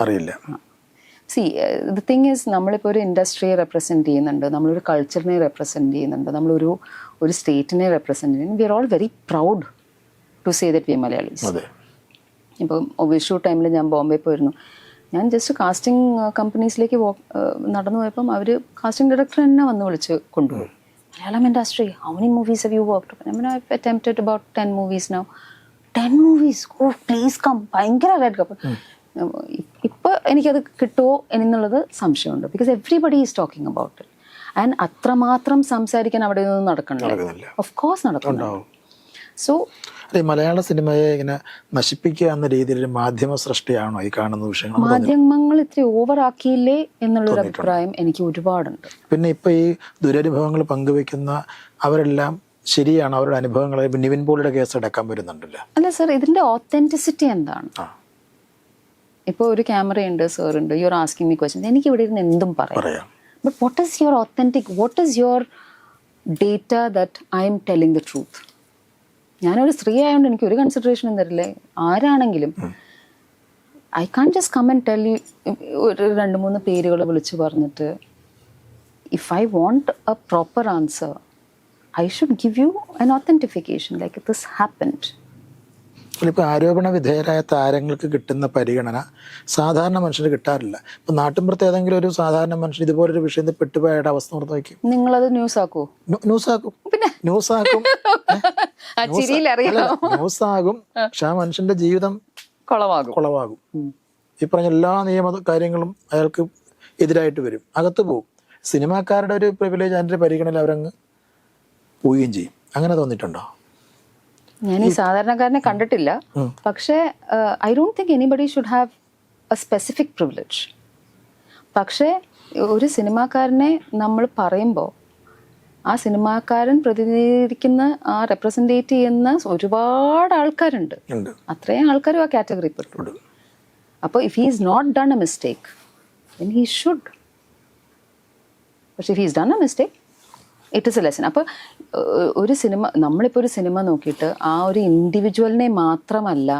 അറിയില്ല. സി ദ തിങ് ഈസ് നമ്മളിപ്പോൾ ഒരു ഇൻഡസ്ട്രിയെ റെപ്രസെന്റ് ചെയ്യുന്നുണ്ട്. നമ്മളൊരു കൾച്ചറിനെ റെപ്രസെന്റ് ചെയ്യുന്നുണ്ട്. നമ്മളൊരു ഒരു സ്റ്റേറ്റിനെ റെപ്രസെന്റ് ചെയ്യുന്നു we are all very proud to say that we Malayalees ഇപ്പം വിഷു ടൈമിൽ ഞാൻ ബോംബെ പോയിരുന്നു. ഞാൻ ജസ്റ്റ് കാസ്റ്റിംഗ് കമ്പനീസിലേക്ക് നടന്നു പോയപ്പം അവർ കാസ്റ്റിംഗ് ഡയറക്ടർ തന്നെ വന്ന് വിളിച്ച് കൊണ്ടുപോയി. Malayalam industry how many movies have you work attempted about ten movies now ten movies oh please come ഭയങ്കര റെഡ് ഇപ്പോൾ ഇപ്പം എനിക്കത് കിട്ടുമോ എന്നുള്ളത് സംശയമുണ്ട്. Because everybody is talking about it and അത്രമാത്രം സംസാരിക്കാൻ അവിടെ നിന്ന് നടക്കണ്ടല്ലോ ഓഫ് കോഴ്സ് നടക്കുന്നുണ്ട് ഉണ്ടാവും. സോ അതെ മലയാള സിനിമയെ ഇങ്ങനെ നശിപ്പിക്കുക എന്ന രീതിയിൽ ഒരു മാധ്യമ സൃഷ്ടിയാണോ ഈ കാണുന്ന വിഷയങ്ങൾ മാധ്യമങ്ങൾ ഇത്തിരി ഓവർ ആക്കിയില്ലേ എന്നുള്ളൊരു അഭിപ്രായം എനിക്ക് ഒരുപാടുണ്ട്. പിന്നെ ഇപ്പൊ ഈ ദുരനുഭവങ്ങൾ പങ്കുവെക്കുന്ന അവരെല്ലാം ശരിയാണ് അവരുടെ അനുഭവങ്ങൾ നിവിൻ പോളിയുടെ കേസ് അടക്കാൻ വരുന്നുണ്ടല്ലോ? അല്ല സർ ഇതിന്റെ ഓത്തന്റിസിറ്റി എന്താണ്? ഇപ്പൊ ഇപ്പോൾ ഒരു ക്യാമറ ഉണ്ട് സർ ഉണ്ട് you are asking me question എനിക്ക് ഇവിടെ ഇരുന്ന് എന്തും പറയാം. പറയാം. But what is your authentic what is your data that I'm telling the truth ഞാനൊരു സ്ത്രീ ആയതുകൊണ്ട് എനിക്ക് ഒരു കൺസിഡറേഷനും തരില്ലേ? ആരാണെങ്കിലും. I can just come and tell you ഒരു രണ്ട് മൂന്ന് പേരുകൾ വിളിച്ച് പറഞ്ഞിട്ട് if I want a proper answer I should give you an authentication like this happened ഇപ്പൊ ആരോപണ വിധേയരായ താരങ്ങൾക്ക് കിട്ടുന്ന പരിഗണന സാധാരണ മനുഷ്യന് കിട്ടാറില്ല. ഇപ്പൊ നാട്ടിൻപുറത്ത് ഏതെങ്കിലും ഒരു സാധാരണ മനുഷ്യൻ ഇതുപോലൊരു വിഷയത്തിൽ പെട്ടുപോയുടെ അവസ്ഥ ഓർത്ത് വയ്ക്കും നിങ്ങളത് ന്യൂസ് ആക്കോ ന്യൂസ് ആക്കും ന്യൂസ് ആക്കും ന്യൂസ് ആകും പക്ഷെ ആ മനുഷ്യന്റെ ജീവിതം കുളമാകും കുളവാകും. ഈ പറഞ്ഞ എല്ലാ നിയമ കാര്യങ്ങളും അയാൾക്ക് എതിരായിട്ട് വരും. അകത്ത് പോകും സിനിമാക്കാരുടെ ഒരു പ്രിവിലേജ് അതിന്റെ പരിഗണന അവരങ്ങ് പോവുകയും ചെയ്യും. അങ്ങനെ തോന്നിയിട്ടുണ്ടോ? ഞാൻ ഈ സാധാരണക്കാരനെ കണ്ടിട്ടില്ല. പക്ഷേ I don't think anybody should have a specific privilege പക്ഷേ ഒരു സിനിമാക്കാരനെ നമ്മൾ പറയുമ്പോൾ ആ സിനിമാക്കാരൻ പ്രതിനിധീകരിക്കുന്ന ആ റെപ്രസെന്റേറ്റ് ചെയ്യുന്ന ഒരുപാട് ആൾക്കാരുണ്ട്. അത്രയും ആൾക്കാരും ആ കാറ്റഗറി പെട്ടു. അപ്പോൾ if he's not done a mistake then he should പക്ഷെ if he's done a mistake it is a lesson അപ്പോൾ ഒരു സിനിമ നമ്മളിപ്പോൾ ഒരു സിനിമ നോക്കിയിട്ട് ആ ഒരു ഇൻഡിവിജ്വലിനെ മാത്രമല്ല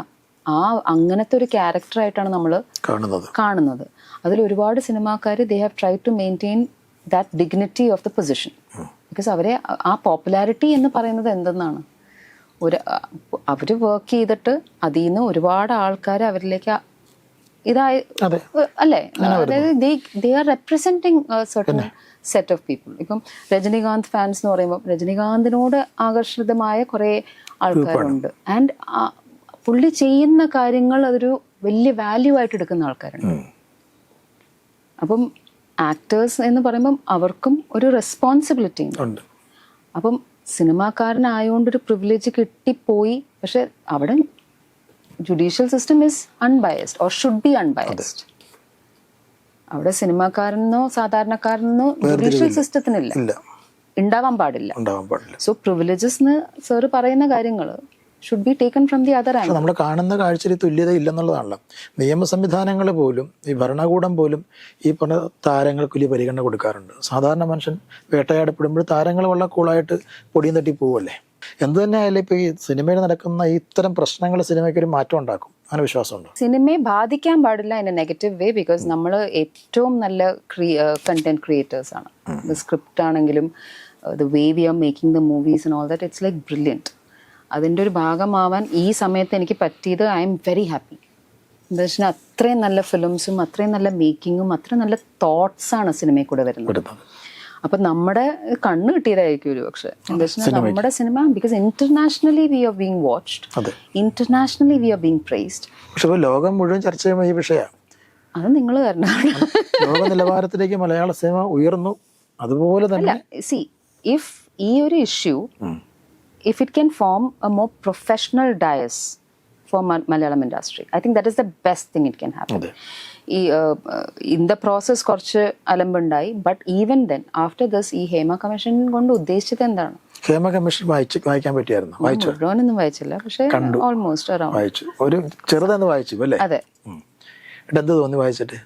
ആ അങ്ങനത്തെ ഒരു ക്യാരക്ടറായിട്ടാണ് നമ്മൾ കാണുന്നത്. കാണുന്നത്. അതിൽ ഒരുപാട് സിനിമാക്കാർ they have try to maintain that dignity of the position because അവരെ ആ പോപ്പുലാരിറ്റി എന്ന് പറയുന്നത് എന്തെന്നാണ്? ഒരു അവർ വർക്ക് ചെയ്തിട്ട് അതിൽ നിന്ന് ഒരുപാട് ആൾക്കാർ അവരിലേക്ക് ഇതായി അല്ലേ? അതായത് they are representing certain set of people ഇപ്പം രജനീകാന്ത് ഫാൻസ് എന്ന് പറയുമ്പോൾ രജനീകാന്തിനോട് ആകർഷിതമായ കുറേ ആൾക്കാരുണ്ട്. ആൻഡ് പുള്ളി ചെയ്യുന്ന കാര്യങ്ങൾ അതൊരു വലിയ വാല്യൂ ആയിട്ട് എടുക്കുന്ന ആൾക്കാരുണ്ട് അപ്പം ആക്ടേഴ്സ് എന്ന് പറയുമ്പം അവർക്കും ഒരു റെസ്പോൺസിബിലിറ്റി ഉണ്ട്. അപ്പം സിനിമാക്കാരനായതുകൊണ്ട് ഒരു പ്രിവിലേജ് കിട്ടിപ്പോയി. പക്ഷെ അവിടെ judicial system is unbiased or should be unbiased അവിടെ സിനിമാക്കാരനോ സാധാരണക്കാരനോ ജുഡീഷ്യൽ സിസ്റ്റത്തിനില്ല ഉണ്ടാവാൻ പാടില്ല. സോ പ്രിവിലേജസ് സാർ സാറ് പറയുന്ന കാര്യങ്ങൾ should be taken from the other നമ്മൾ കാണുന്ന കാഴ്ചയിൽ തുല്യത ഇല്ലെന്നുള്ളതാണല്ലോ. നിയമ സംവിധാനങ്ങൾ പോലും ഈ ഭരണകൂടം പോലും ഈ പറഞ്ഞ താരങ്ങൾക്ക് വലിയ പരിഗണന കൊടുക്കാറുണ്ട്. സാധാരണ മനുഷ്യൻ വേട്ടയാടപ്പെടുമ്പോൾ താരങ്ങൾ വളരെ കൂളായിട്ട് പൊടിയും തട്ടി പോവല്ലേ? എന്ത് തന്നെ ആയാലും ഇപ്പോൾ ഈ സിനിമയിൽ നടക്കുന്ന ഇത്തരം പ്രശ്നങ്ങൾ സിനിമയ്ക്ക് ഒരു മാറ്റം ഉണ്ടാക്കും. അങ്ങനെ വിശ്വാസമുണ്ടോ? സിനിമയെ ബാധിക്കാൻ പാടില്ല in a negative way because നമ്മൾ ഏറ്റവും നല്ല കണ്ടന്റ് ക്രിയേറ്റേഴ്സ് ആണ്. സ്ക്രിപ്റ്റ് ആണെങ്കിലും the way we are making the movies and all that it's like brilliant അതിന്റെ ഒരു ഭാഗമാവാൻ ഈ സമയത്ത് എനിക്ക് പറ്റിയത് ഐ എം വെരി ഹാപ്പി എന്താ വെച്ചാൽ അത്രയും നല്ല ഫിലിംസും അത്രയും നല്ല മേക്കിങ്ങും അത്രയും നല്ല തോട്ട്സാണ് സിനിമയിൽ കൂടെ വരുന്നത്. അപ്പൊ നമ്മുടെ കണ്ണ് കിട്ടിയതായിരിക്കും ഒരു പക്ഷെ. നമ്മുടെ cinema because internationally we are being watched internationally we are being praised പക്ഷെ ലോകം മുഴുവൻ ചർച്ച ചെയ്യുമ്പോൾ ഈ വിഷയമാണ് അത് നിങ്ങൾ കാരണമാണ് ലോക നിലവാരത്തിലേക്ക് മലയാള സിനിമ ഉയർന്നു. അതുപോലെ തന്നെ സി ഇഫ് ഈ ഒരു issue if it can form a more professional dais for Malayalam industry I think that is the best thing it can happen ഈ ഇൻ ദ പ്രോസസ് കുറച്ച് അലമ്പുണ്ടായി. But even then after this ഈ Hema commission കൊണ്ട് ഉദ്ദേശിച്ചത് എന്താണ്? Hema commission വായിച്ച് വായിക്കാൻ പറ്റിയായിരുന്നു. വായിച്ചു. മുഴുവനൊന്നും വായിച്ചില്ല. പക്ഷേ ഓൾമോസ്റ്റ് അറൗണ്ട് വായിച്ചു. ഒരു ചെറുതെന്ന് വായിച്ചു അല്ലേ? അതെ. എന്ത് തോന്നി വായിച്ചിട്ട്?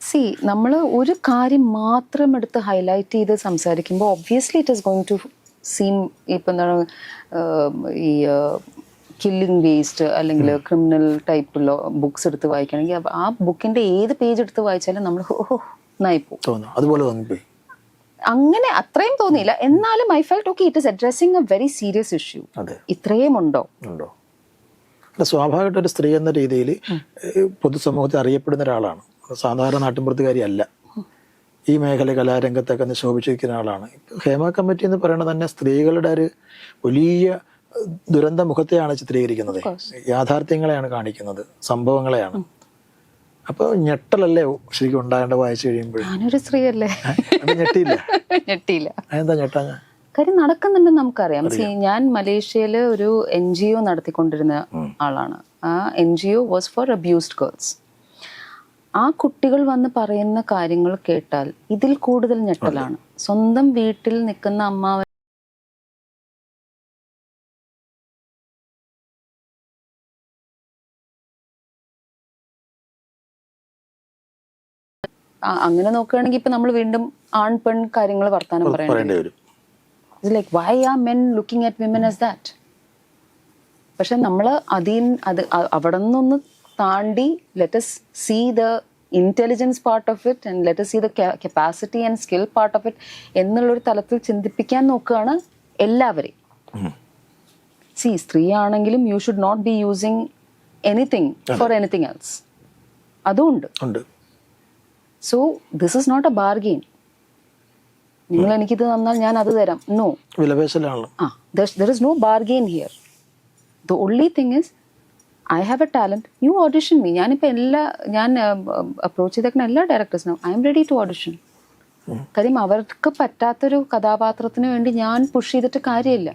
സി നമ്മൾ ഒരു കാര്യം മാത്രം എടുത്ത് ഹൈലൈറ്റ് ചെയ്ത് സംസാരിക്കുമ്പോൾ obviously it is going to seem ഇപ്പം എന്താണ് ഈ കില്ലിംഗ് വേസ്റ്റ് അല്ലെങ്കിൽ ക്രിമിനൽ ടൈപ്പുള്ള ബുക്സ് എടുത്ത് വായിക്കുകയാണെങ്കിൽ ആ ബുക്കിന്റെ ഏത് പേജ് എടുത്ത് വായിച്ചാലും നമ്മൾ ഓഹോ നായിപ്പോ തോന്നുന്നു അതുപോലെ തോന്നിപ്പോയി. അങ്ങനെ അത്രയും തോന്നിയില്ല. എന്നാലും I felt okay it is addressing a very serious issue ഇത്രയും ഉണ്ടോ? ഉണ്ടോ? സ്വാഭാവികമായിട്ട് ഒരു സ്ത്രീ എന്ന രീതിയിൽ പൊതുസമൂഹത്തിൽ അറിയപ്പെടുന്ന ഒരാളാണ്. സാധാരണ നാട്ടിൻപുറത്തുകാരിയല്ല ഈ മേഖല കലാരംഗത്തൊക്കെ നിക്ഷോഭിച്ചിരിക്കുന്ന ആളാണ്. ഹേമ കമ്മിറ്റി എന്ന് പറയുന്നത് തന്നെ സ്ത്രീകളുടെ ഒരു വലിയ ദുരന്ത മുഖത്തെയാണ് ചിത്രീകരിക്കുന്നത് യാഥാർത്ഥ്യങ്ങളെയാണ് കാണിക്കുന്നത്. സംഭവങ്ങളെയാണ്. അപ്പൊ ഞെട്ടലല്ലേ ശരിക്കും ഉണ്ടാകേണ്ട വായിച്ചു കഴിയുമ്പോൾ? ഞാനൊരു സ്ത്രീയല്ലേ? ഞെട്ടിയില്ല? ഞെട്ടിയില്ല. അതെന്താ ഞെട്ടാഞ്ഞ കാര്യം നടക്കുന്നുണ്ടെന്ന് നമുക്കറിയാം. ഞാൻ മലേഷ്യയിൽ ഒരു എൻ ജി ഒ നടത്തിക്കൊണ്ടിരുന്ന ആളാണ്. ആ N G O was for abused girls ആ കുട്ടികൾ വന്ന് പറയുന്ന കാര്യങ്ങൾ കേട്ടാൽ ഇതിൽ കൂടുതൽ ഞെട്ടലാണ്. സ്വന്തം വീട്ടിൽ നിൽക്കുന്ന അമ്മാവൻ അങ്ങനെ നോക്കുകയാണെങ്കിൽ ഇപ്പൊ നമ്മൾ വീണ്ടും ആൺ പെൺ കാര്യങ്ങൾ വർത്താനം പറയണം പറയേണ്ടി വരും. Like why are men looking at women as that പക്ഷെ നമ്മൾ അതിൽ അത് അവിടെ നിന്നൊന്ന് താണ്ടി let's see the intelligence part of it and let's see the capacity and skill part of it എന്നുള്ളൊരു തലത്തിൽ ചിന്തിപ്പിക്കാൻ നോക്കുകയാണ് എല്ലാവരെയും. സി സ്ത്രീ ആണെങ്കിലും you should not be using anything for anything else അതും ഉണ്ട്. So this is not a bargain നിങ്ങൾ എനിക്കിത് തന്നാൽ ഞാൻ അത് തരാം. No വിലപേശലാണല്ലോ Ah, there there is no bargain here. The only thing is, I have a talent. You audition me. ഞാനിപ്പോൾ എല്ലാ ഞാൻ അപ്രോച്ച് ചെയ്തേക്കുന്ന എല്ലാ ഡയറക്ടേഴ്സിനും I'm ready to audition കാര്യം അവർക്ക് പറ്റാത്തൊരു കഥാപാത്രത്തിന് വേണ്ടി ഞാൻ പുഷ് ചെയ്തിട്ട് കാര്യമില്ല.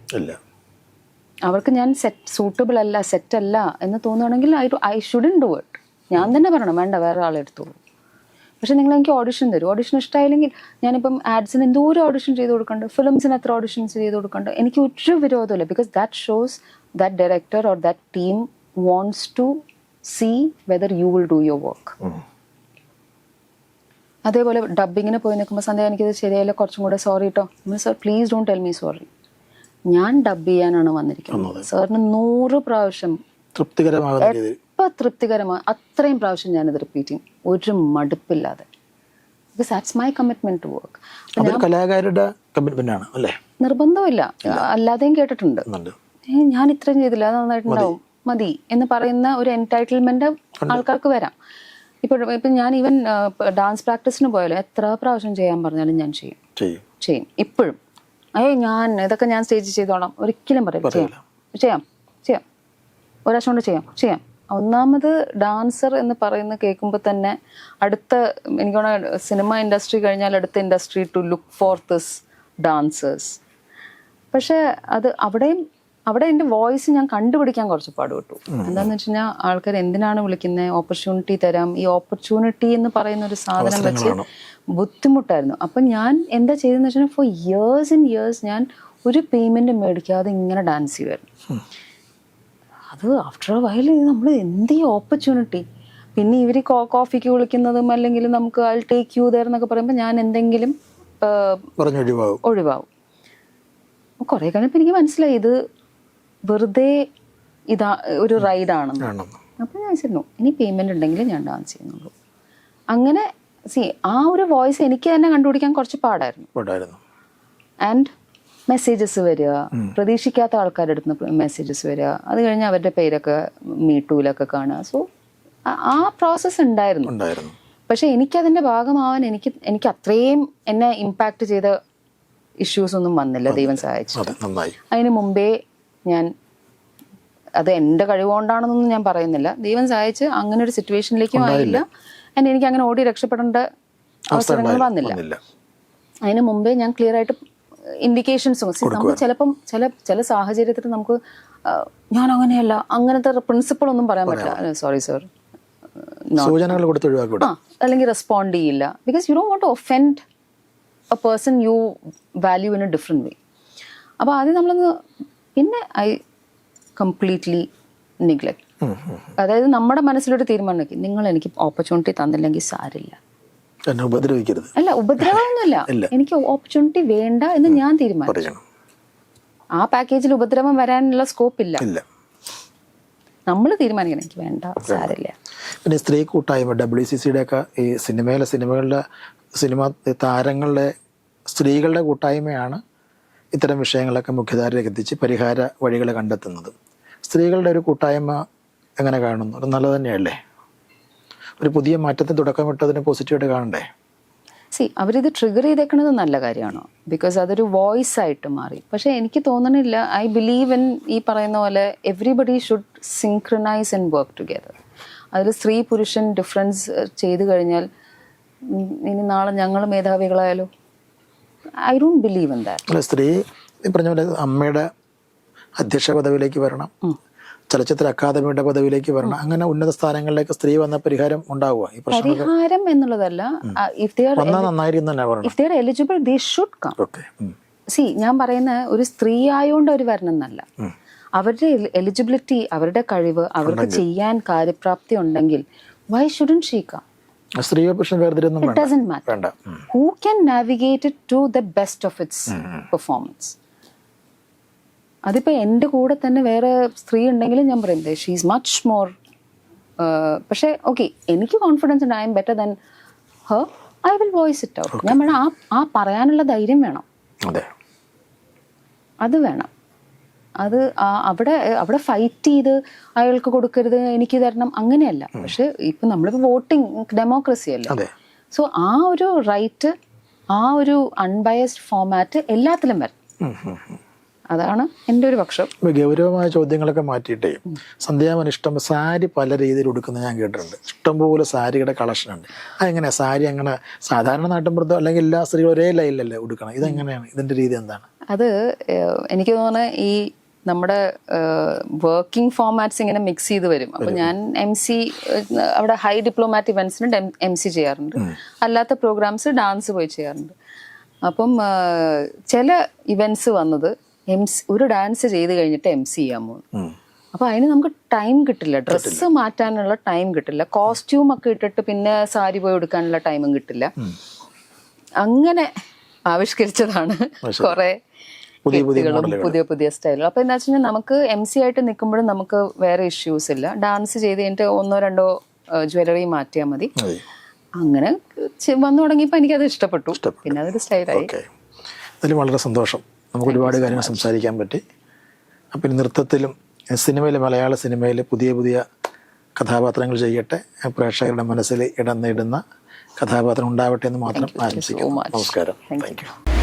അവർക്ക് ഞാൻ സെറ്റ് സൂട്ടബിൾ അല്ല സെറ്റ് അല്ല എന്ന് തോന്നുകയാണെങ്കിൽ I I shouldn't do it ഞാൻ തന്നെ പറയണം വേണ്ട വേറെ ആളെ എടുത്തോളൂ. പക്ഷെ നിങ്ങൾ എനിക്ക് ഓഡിഷൻ തരും. ഓഡിഷൻ ഇഷ്ടമായില്ലെങ്കിൽ ഞാനിപ്പം ആഡ്സിന് എന്തോരം ഓഡിഷൻ ചെയ്ത് കൊടുക്കണ്ട്. ഫിലിംസിന് എത്ര ഓഡിഷൻസ് ചെയ്ത് കൊടുക്കണ്ട്. എനിക്ക് ഒരു വിരോധമില്ല because that shows that director or that team wants to see whether you will do your work അതേപോലെ ഡബിങ്ങിന് പോയി നിൽക്കുമ്പോൾ സന്ധ്യ എനിക്കിത് ശരിയായില്ല. കുറച്ചും കൂടെ സോറി കേട്ടോ sir please don't tell me sorry ഞാൻ ഡബ് ചെയ്യാനാണ് വന്നിരിക്കുന്നത്. സാറിന് നൂറ് പ്രാവശ്യം തൃപ്തികരമാകുന്ന എപ്പോൾ തൃപ്തികരമാണ് അത്രയും പ്രാവശ്യം ഞാനത് റിപ്പീറ്റ് ചെയ്യും. ഒരു മടുപ്പില്ലാതെ. Because that's my commitment to work കലാകാരുടെ commitment ആണ് അല്ലേ? നിർബന്ധമില്ല അല്ലാതെയും കേട്ടിട്ടുണ്ട്. ഞാൻ ഇത്രയും ചെയ്തില്ല അത് നന്നായിട്ടുണ്ടാവും. മതി. എന്ന് പറയുന്ന ഒരു എൻടൈറ്റിൽമെന്റ് ആൾക്കാർക്ക് വരാം. ഇപ്പോൾ ഇപ്പം ഞാൻ ഈവൻ ഡാൻസ് പ്രാക്ടീസിന് പോയാലും എത്ര പ്രാവശ്യം ചെയ്യാൻ പറഞ്ഞാലും ഞാൻ ചെയ്യും. ചെയ്യും. ഇപ്പോഴും. അയ്യോ ഞാൻ ഇതൊക്കെ ഞാൻ സ്റ്റേജിൽ ചെയ്തോളാം. ഒരിക്കലും പറയില്ല. ചെയ്യാം. ചെയ്യാം. ചെയ്യാം. ഒരാഴ്ച കൊണ്ട് ചെയ്യാം. ചെയ്യാം. ഒന്നാമത് ഡാൻസർ എന്ന് പറയുന്ന കേൾക്കുമ്പോൾ തന്നെ അടുത്ത എനിക്ക് തോന്നുന്നു സിനിമ ഇൻഡസ്ട്രി കഴിഞ്ഞാൽ അടുത്ത industry to look for this dancers പക്ഷേ അത് അവിടെയും അവിടെ എന്റെ വോയിസ് ഞാൻ കണ്ടുപിടിക്കാൻ കുറച്ച് പാടുപെട്ടു. എന്താന്ന് വെച്ച് കഴിഞ്ഞാൽ ആൾക്കാർ എന്തിനാണ് വിളിക്കുന്നത് ഓപ്പർച്യൂണിറ്റി തരാം. ഈ ഓപ്പർച്യൂണിറ്റി എന്ന് പറയുന്ന ഒരു സാധനം വെച്ച് ബുദ്ധിമുട്ടായിരുന്നു. അപ്പം ഞാൻ എന്താ ചെയ്തതെന്ന് വെച്ചാൽ ഫോർ ഇയേഴ്സ് ഇൻ ഇയേഴ്സ് ഞാൻ ഒരു പേയ്മെന്റ് മേടിക്കാതെ ഇങ്ങനെ ഡാൻസ് ചെയ്യുമായിരുന്നു അത് ആഫ്റ്റർ എ വൈൽ നമ്മൾ എന്ത് ഓപ്പർച്യൂണിറ്റി പിന്നെ ഇവർ കോഫിക്ക് വിളിക്കുന്നതും അല്ലെങ്കിൽ നമുക്ക് ഐ ടേക്ക് യു ദർ എന്നൊക്കെ പറയുമ്പോൾ ഞാൻ എന്തെങ്കിലും ഒഴിവാകും. ഒഴിവാകും. കുറേ കഴിഞ്ഞപ്പോൾ എനിക്ക് മനസ്സിലായി ഇത് വെറുതെ ഇതാ ഒരു റൈഡാണെന്ന് അപ്പോൾ ഞാൻ വെച്ചിരുന്നു ഇനി പേയ്മെന്റ് ഉണ്ടെങ്കിൽ ഞാൻ ഡാൻസ് ചെയ്യുന്നുള്ളൂ. അങ്ങനെ സി ആ ഒരു വോയിസ് എനിക്ക് തന്നെ കണ്ടുപിടിക്കാൻ കുറച്ച് പാടായിരുന്നു. ആൻഡ് മെസ്സേജസ് വരിക. പ്രതീക്ഷിക്കാത്ത ആൾക്കാരുടെ അടുത്ത് നിന്ന് മെസ്സേജസ് വരിക. അത് കഴിഞ്ഞ് അവരുടെ പേരൊക്കെ മീട്ടൂലൊക്കെ കാണുക. സോ ആ പ്രോസസ്സ് ഉണ്ടായിരുന്നു. പക്ഷെ എനിക്കതിന്റെ ഭാഗമാവാൻ എനിക്ക് എനിക്ക് അത്രയും എന്നെ ഇമ്പാക്ട് ചെയ്ത ഇഷ്യൂസ് ഒന്നും വന്നില്ല. ദൈവം സഹായിച്ചു. അതിന് മുമ്പേ ഞാൻ അത് എന്റെ കഴിവുകൊണ്ടാണെന്നൊന്നും ഞാൻ പറയുന്നില്ല. ദൈവം സഹായിച്ച് അങ്ങനെ ഒരു സിറ്റുവേഷനിലേക്കും ആയില്ല. ആൻഡ് എനിക്ക് അങ്ങനെ ഓടി രക്ഷപ്പെടേണ്ട അവസരങ്ങൾ വന്നില്ല. അതിന് മുമ്പേ ഞാൻ ക്ലിയർ ആയിട്ട് ഇൻഡിക്കേഷൻസും നമുക്ക് ചിലപ്പം ചില ചില സാഹചര്യത്തിൽ നമുക്ക് ഞാൻ അങ്ങനെയല്ല അങ്ങനത്തെ പ്രിൻസിപ്പിൾ ഒന്നും പറയാൻ പറ്റില്ല. സോറി സർ സൂചനകൾ കൊടുത്ത് ഒഴിവാക്കി ആ അല്ലെങ്കിൽ റെസ്പോണ്ട് ചെയ്യില്ല. Because you do want to offend a person you value in a different way അപ്പോൾ ആദ്യം നമ്മളൊന്ന് പിന്നെ ഐ കംപ്ലീറ്റ്ലി നിഗ്ലക്ട് അതായത് നമ്മുടെ മനസ്സിലൊരു തീരുമാനം നിങ്ങൾ എനിക്ക് ഓപ്പർച്യൂണിറ്റി തന്നില്ലെങ്കിൽ സാരില്ല. എന്നെ ഉപദ്രവിക്കരുത്. അല്ല ഉപദ്രവമൊന്നുമില്ല. എനിക്ക് ഓപ്പർച്യൂണിറ്റി വേണ്ട എന്ന് ഞാൻ തീരുമാനിച്ചു. ആ പാക്കേജിൽ ഉപദ്രവം വരാനുള്ള സ്കോപ്പ് ഇല്ല. നമ്മൾ തീരുമാനിക്കണം എനിക്ക് വേണ്ട സാരില്ല പിന്നെ സ്ത്രീ കൂട്ടായ്മ ഡബ്ല്യു സി സിയുടെ ഒക്കെ ഈ സിനിമയിലെ സിനിമകളുടെ സിനിമ താരങ്ങളുടെ സ്ത്രീകളുടെ കൂട്ടായ്മയാണ് ഇത്തരം വിഷയങ്ങളൊക്കെ മുഖ്യധാരയിലേക്ക് എത്തിച്ച് പരിഹാര വഴികൾ കണ്ടെത്തുന്നത്. സ്ത്രീകളുടെ ഒരു കൂട്ടായ്മ എങ്ങനെ കാണുന്നു? അത് നല്ലത് തന്നെയല്ലേ? ഒരു പുതിയ മാറ്റത്തിന് തുടക്കമിട്ടതിന് പോസിറ്റീവായിട്ട് കാണണ്ടേ? സി അവരിത് ട്രിഗർ ചെയ്തേക്കുന്നത് നല്ല കാര്യമാണോ? ബിക്കോസ് അതൊരു വോയിസ് ആയിട്ട് മാറി. പക്ഷേ എനിക്ക് തോന്നണില്ല ഐ ബിലീവ് ഇൻ ഈ പറയുന്ന പോലെ everybody should synchronize and work together അതിൽ സ്ത്രീ പുരുഷൻ ഡിഫറൻസ് ചെയ്തു കഴിഞ്ഞാൽ ഇനി നാളെ ഞങ്ങൾ മേധാവികളായാലോ? I don't believe in that സ്ത്രീ പറഞ്ഞ പോലെ അമ്മയുടെ അധ്യക്ഷ പദവിയിലേക്ക് വരണം. ചലച്ചിത്ര അക്കാദമിയുടെ പദവിയിലേക്ക് വരണം. അങ്ങനെ ഉന്നത സ്ഥാനങ്ങളിലേക്ക് സ്ത്രീ വന്ന പരിഹാരം ഉണ്ടാവുക ഈ പരിഹാരം എന്നുള്ളതല്ല if they are eligible they should come see ഞാൻ പറയുന്ന ഒരു സ്ത്രീ ആയതുകൊണ്ട് അവർ വരണം എന്നല്ല. അവരുടെ എലിജിബിലിറ്റി അവരുടെ കഴിവ് അവർക്ക് ചെയ്യാൻ കാര്യപ്രാപ്തി ഉണ്ടെങ്കിൽ വൈ ഷുഡൻ സ്ത്രീയോ പുരുഷൻ വേണ്ട. ഉം. Who can navigate to the best of its performance അതിപ്പോ എന്റെ കൂടെ തന്നെ വേറെ സ്ത്രീ ഉണ്ടെങ്കിലും ഞാൻ പറയുന്നത് ഷീസ് മച്ച് മോർ പക്ഷേ ഓക്കെ എനിക്ക് കോൺഫിഡൻസ് ഉണ്ട്. I'm better than her I will voice it out ഞാൻ വേണം ആ ആ പറയാനുള്ള ധൈര്യം വേണം. അതെ. വേണം. അത് ആ- അവിടെ അവിടെ ഫൈറ്റ് ചെയ്ത് അയാൾക്ക് കൊടുക്കരുത് എനിക്ക് തരണം അങ്ങനെയല്ല. പക്ഷെ ഇപ്പൊ നമ്മളിപ്പോ വോട്ടിംഗ് ഡെമോക്രസി അല്ലേ? സോ ആ ഒരു റൈറ്റ് ആ ഒരു അൺബയസ്ഡ് ഫോമാറ്റ് എല്ലാത്തിലും വരണം. അതാണ് എന്റെ ഒരു പക്ഷം. ഗൗരവമായ ചോദ്യങ്ങളൊക്കെ മാറ്റിയിട്ടേ സന്ധ്യാമൻ ഇഷ്ടം സാരി പല രീതിയിൽ ഉടുക്കുന്നത് ഞാൻ കേട്ടിട്ടുണ്ട്. ഇഷ്ടംപോലെ സാരിയുടെ കളക്ഷൻ ഉണ്ട്. അതെങ്ങനെ സാരി അങ്ങനെ സാധാരണ നാട്ടിൻപുറത്തോ അല്ലെങ്കിൽ എല്ലാ സ്ത്രീകളും ഒരേ ലൈനിലല്ലേ ഉടുക്കണം ഇതെങ്ങനെയാണ്? ഇതിന്റെ രീതി എന്താണ്? അത് എനിക്ക് തോന്നുന്നത് ഈ നമ്മുടെ വർക്കിംഗ് ഫോമാറ്റ്സ് ഇങ്ങനെ മിക്സ് ചെയ്ത് വരും. അപ്പോൾ ഞാൻ എം സി അവിടെ ഹൈ ഡിപ്ലോമാറ്റിക് ഇവൻസിന് എം സി ചെയ്യാറുണ്ട്. അല്ലാത്ത പ്രോഗ്രാംസ് ഡാൻസ് പോയി ചെയ്യാറുണ്ട്. അപ്പം ചില ഇവൻസ് വന്നത് എം ഒരു ഡാൻസ് ചെയ്ത് കഴിഞ്ഞിട്ട് എം സി ചെയ്യാൻ പോകുന്നു അപ്പൊ അതിന് നമുക്ക് ടൈം കിട്ടില്ല. ഡ്രസ്സ് മാറ്റാനുള്ള ടൈം കിട്ടില്ല. കോസ്റ്റ്യൂം ഒക്കെ ഇട്ടിട്ട് പിന്നെ സാരി പോയി എടുക്കാനുള്ള ടൈമും കിട്ടില്ല. അങ്ങനെ ആവിഷ്കരിച്ചതാണ് കുറെ പുതിയ പുതിയ കെട്ടുകളും പുതിയ പുതിയ സ്റ്റൈലുകൾ അപ്പൊ എന്താ വെച്ചാൽ നമുക്ക് എം സി ആയിട്ട് നിൽക്കുമ്പോഴും നമുക്ക് വേറെ ഇഷ്യൂസ് ഇല്ല. ഡാൻസ് ചെയ്ത് കഴിഞ്ഞിട്ട് ഒന്നോ രണ്ടോ ജ്വല്ലറി മാറ്റിയാൽ മതി. അങ്ങനെ വന്നു തുടങ്ങിയപ്പോൾ എനിക്കത് ഇഷ്ടപ്പെട്ടു. പിന്നെ അതൊരു സ്റ്റൈലായി അതിൽ വളരെ സന്തോഷം. നമുക്ക് ഒരുപാട് കാര്യങ്ങൾ സംസാരിക്കാൻ പറ്റി. അപ്പം നൃത്തത്തിലും സിനിമയിൽ മലയാള സിനിമയിൽ പുതിയ പുതിയ കഥാപാത്രങ്ങൾ ചെയ്യട്ടെ. പ്രേക്ഷകരുടെ മനസ്സിൽ ഇടം നേടുന്ന കഥാപാത്രം ഉണ്ടാവട്ടെ എന്ന് മാത്രം ആശംസിക്കുന്നു. നമസ്കാരം. Thank you